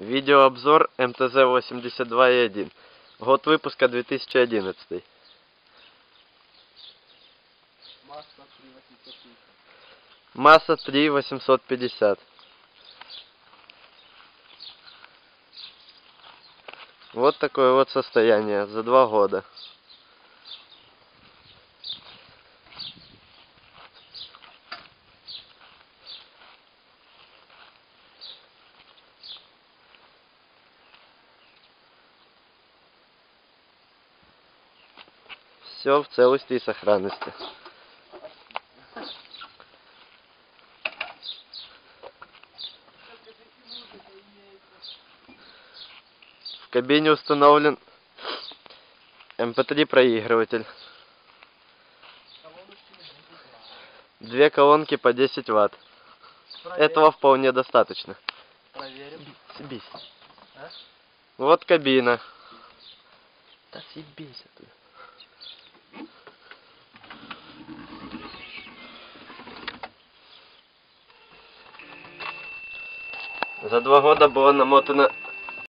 Видеообзор МТЗ-82И1. Год выпуска 2011. Масса 3850. Масса 3850. Вот такое вот состояние за два года. Все в целости и сохранности. В кабине установлен MP3 проигрыватель. Две колонки по 10 ватт. Этого вполне достаточно. Проверим. Съебись. А? Вот кабина. Да съебись оттуда. За два года было намотано